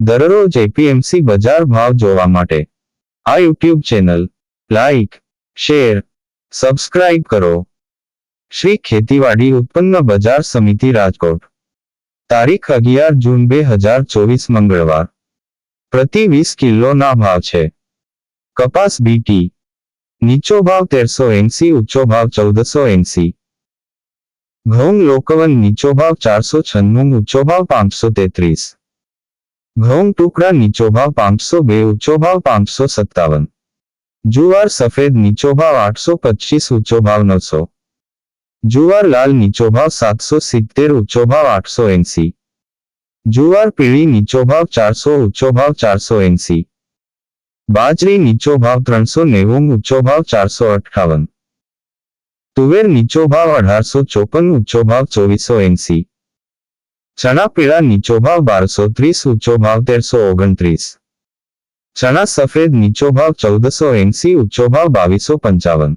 દરરોજ એપીએમસી બજાર ભાવ જોવા માટે. આ YouTube channel, like, share, subscribe કરો. શ્રી ખેતીવાડી ઉત્પન્ન બજાર સમિતિ રાજકોટ. તારીખ અગિયાર જૂન બે હજાર ચોવીસ મંગળવાર. પ્રતિ વીસ કિલોના ભાવ છે. કપાસ બીટી નીચો ભાવ તેરસો એંસી, ઊંચો ભાવ ચૌદસો એંસી. ઘઉં લોકવન નીચો ભાવ ચારસો છન્નું, ઊંચો ભાવ પાંચસો તેત્રીસ. ઘઉં ટુકડા નીચો ભાવ પાંચસો બે ઊંચો ભાવ પાંચસો સત્તાવન. જુવાર સફેદ નીચો ભાવ આઠસો પચીસ ઊંચો ભાવ નવસો. જુવાર લાલ નીચો ભાવ સાતસો સિત્તેર ઊંચો ભાવ આઠસો એંસી. જુવાર પીળી નીચો ભાવ ચારસો ઊંચો ભાવ ચારસો એંસી. બાજરી નીચો ભાવ ત્રણસો નેવું ઊંચો ભાવ ચારસો અઠ્ઠાવન. તુવેર નીચો ભાવ અઢારસો ચોપન ઊંચો ભાવ ચોવીસો એંસી. ચણા પીળા નીચો ભાવ બારસો ત્રીસ ઊંચો ભાવ તેરસો ઓગણત્રીસ ચણા સફેદ નીચો ભાવ ચૌદસો એંસી ઊંચો ભાવ બાવીસો પંચાવન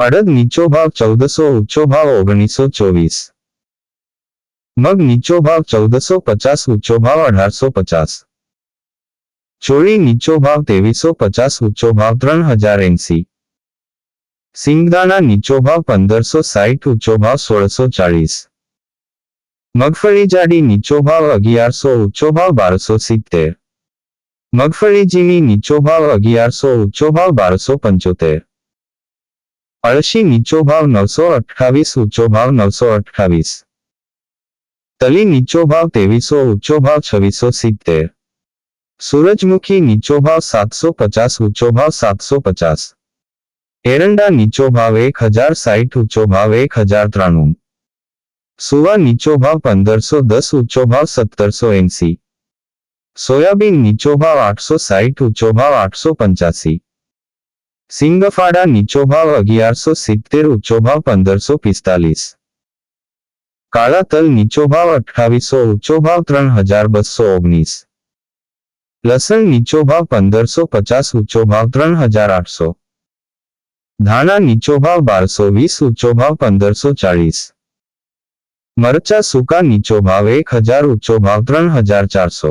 અડદ નીચો ભાવ ચૌદસો ઊંચો ભાવ ઓગણીસો ચોવીસ મગ નીચો ભાવ ચૌદસો પચાસ ઊંચો ભાવ અઢારસો પચાસ ચોળી નીચો ભાવ ત્રેવીસો પચાસ ઊંચો ભાવ ત્રણ હજાર એંસી સિંગદાણા નીચો ભાવ પંદરસો સાઠ ઊંચો ભાવ સોળસો ચાળીસ મગફળી જાડી નીચો ભાવ અગિયારસો ઊંચો ભાવ બારસો સિત્તેર મગફળી ઝીણી નીચો ભાવ અગિયારસો ઊંચો ભાવ બારસો પંચોતેર અળશી નીચો ભાવ નવસો અઠ્ઠાવીસ ઊંચો ભાવ નવસો અઠ્ઠાવીસ તલી નીચો ભાવ ત્રેવીસો ઊંચો ભાવ છવ્વીસો સિત્તેર સૂરજમુખી નીચો ભાવ સાતસો પચાસ ઊંચો ભાવ સાતસો પચાસ એરંડા નીચો ભાવ એક હજાર સાઠ ઊંચો ભાવ એક હજાર ત્રાણું સુવા નીચો ભાવ પંદરસો દસ ઊંચો ભાવ સત્તરસો એંસી સોયાબીન નીચો ભાવ આઠસો સાઠ ઊંચો ભાવ આઠસો પંચ્યાસી સિંગફાડા નીચો ભાવ અગિયારસો સિત્તેર ઊંચો ભાવ પંદરસો પિસ્તાલીસ કાળા તલ નીચો ભાવ અઠ્ઠાવીસો ઊંચો ભાવ ત્રણ હજાર બસો ઓગણીસ લસણ નીચો ભાવ પંદરસો પચાસ ઊંચો ભાવ ત્રણ હજાર આઠસો ધાણા નીચો ભાવ બારસો વીસ ઊંચો ભાવ પંદરસો ચાળીસ મરચા સૂકા નીચો ભાવ એક હજાર ઊંચો ભાવ ત્રણ હજાર ચારસો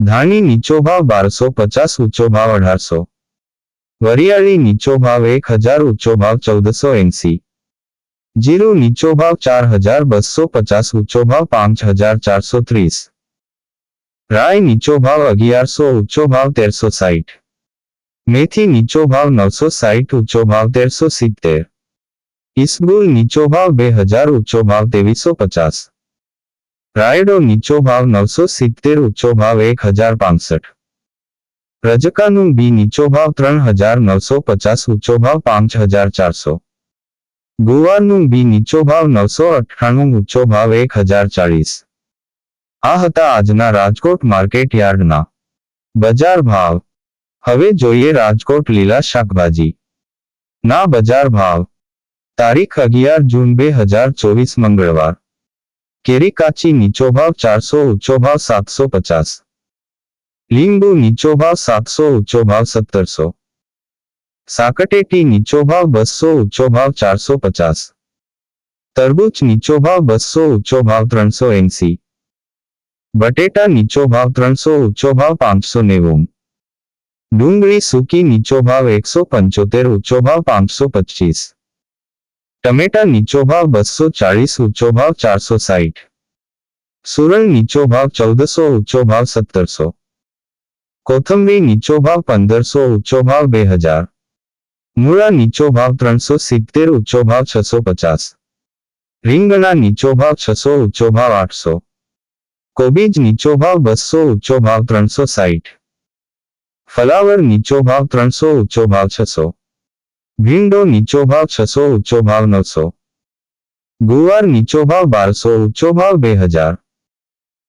ધાણી નીચો ભાવ બારસો પચાસ ઊંચો ભાવ અઢારસો વરિયાળી નીચો ભાવ એક હજાર ઊંચો ભાવ ચૌદસો એંસી જીરું નીચો ભાવ ચાર હજાર બસો પચાસ ઊંચો ભાવ પાંચ હજાર ચારસો ત્રીસ રાય નીચો ભાવ અગિયારસો ઊંચો ભાવ તેરસો સાઠ મેથી નીચો ભાવ નવસો સાઠ ઊંચો ભાવ તેરસો સિત્તેર ઇસબુલ નીચો ભાવ બે હજાર ઊંચો ભાવ ત્રેવીસો પચાસ. રાયડો નીચો ભાવ નવસો સિત્તેર, ઊંચો ભાવ એક હજાર પાંસઠ. રજકાનું બી નીચો ભાવ ત્રણ હજાર નવસો પચાસ, ઊંચો ભાવ પાંચ હજાર ચારસો. ગુવારનું બી નીચો ભાવ નવસો અઠ્ઠાણું, ઊંચો ભાવ એક હજાર ચાળીસ. આ હતા આજના રાજકોટ માર્કેટ યાર્ડના. બજાર ભાવ. હવે જોઈએ રાજકોટ લીલા શાકભાજી. ના બજાર ભાવ. તારીખ અગિયાર જૂન બે હજાર ચોવીસ મંગળવાર કેરી કાચી નીચો ભાવ ચારસો ઊંચો ભાવ સાતસો પચાસ લીંબુ નીચો ભાવ સાતસો ઊંચો ભાવ સત્તરસો સાકટેટી નીચો ભાવ બસો ઊંચો ભાવ ચારસો પચાસ તરબૂચ નીચો ભાવ બસો ઊંચો ભાવ ત્રણસો એંસી બટેટા નીચો ભાવ ત્રણસો ઊંચો ભાવ પાંચસો નેવું ડુંગળી સૂકી નીચો ભાવ એકસો પંચોતેર ઊંચો ભાવ પાંચસો પચીસ ટમેટા નીચો ભાવ બસો ચાળીસ ઊંચો ભાવ ચારસો સાઠ સુરણ નીચો ભાવ ચૌદસો ઊંચો ભાવ સત્તરસો કોથંબરી નીચો ભાવ પંદરસો ઊંચો ભાવ બે હજાર મૂળા નીચો ભાવ ત્રણસો સિત્તેર ઊંચો ભાવ છસો પચાસ રીંગણા નીચો ભાવ છસો ઊંચો ભાવ આઠસો કોબીજ નીચો ભાવ બસો ઊંચો ભાવ ત્રણસો સાઠ ફલાવર નીચો ભાવ ત્રણસો ઊંચો ભાવ છસો ભીંડો નીચો ભાવ છસો ઊંચો ભાવ નવસો. ગુવાર નીચો ભાવ બારસો ઊંચો ભાવ બે હજાર.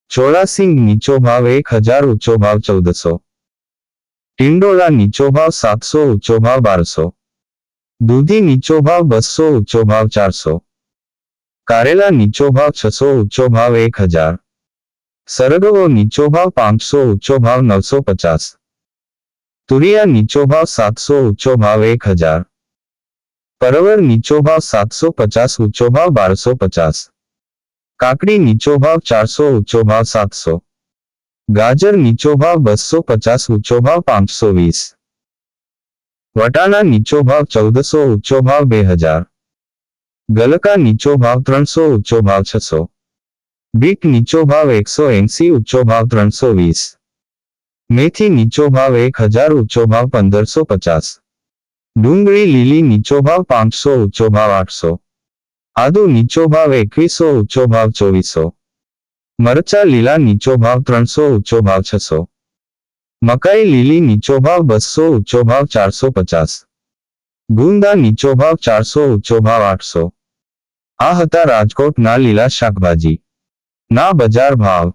ચોળાસિંગ નીચો ભાવ એક હજાર ઊંચો ભાવ ચૌદસો. ટિંડોળા નીચો ભાવ સાતસો ઊંચો ભાવ બારસો. દૂધી નીચો ભાવ બસો ઊંચો ભાવ ચારસો. કારેલા નીચો ભાવ છસો ઊંચો ભાવ એક હજાર. સરગવો નીચો ભાવ પાંચસો ઊંચો ભાવ નવસો પચાસ. તુરિયા નીચો ભાવ સાતસો ઊંચો ભાવ એક હજાર. પરવર નીચો ભાવ સાતસો પચાસ ઊંચો ભાવ બારસો પચાસ કાકડી નીચો ભાવ ચારસો ઊંચો ભાવ સાતસો ગાજર નીચો ભાવ બસો પચાસ ઊંચો ભાવ પાંચસો વીસ વટાણા નીચો ભાવ ચૌદસો ઊંચો ભાવ બે હજાર ગલકા નીચો ભાવ ત્રણસો ઊંચો ભાવ છસો બીટ નીચો ભાવ એકસો એંસી ઊંચો ભાવ ત્રણસો વીસ મેથી નીચો ભાવ એક હજાર ઊંચો ભાવ પંદરસો પચાસ ડુંગળી લીલી નીચો ભાવ પાંચસો ઊંચો ભાવ આઠસો. આદુ નીચો ભાવ એકવીસો ઊંચો ભાવ ચોવીસો. મરચા લીલા નીચો ભાવ ત્રણસો ઊંચો ભાવ છસો. મકાઈ લીલી નીચો ભાવ બસો ઊંચો ભાવ ચારસો પચાસ. ગુંદા નીચો ભાવ ચારસો ઊંચો ભાવ આઠસો. આ હતા રાજકોટના લીલા શાકભાજી. ના બજાર ભાવ.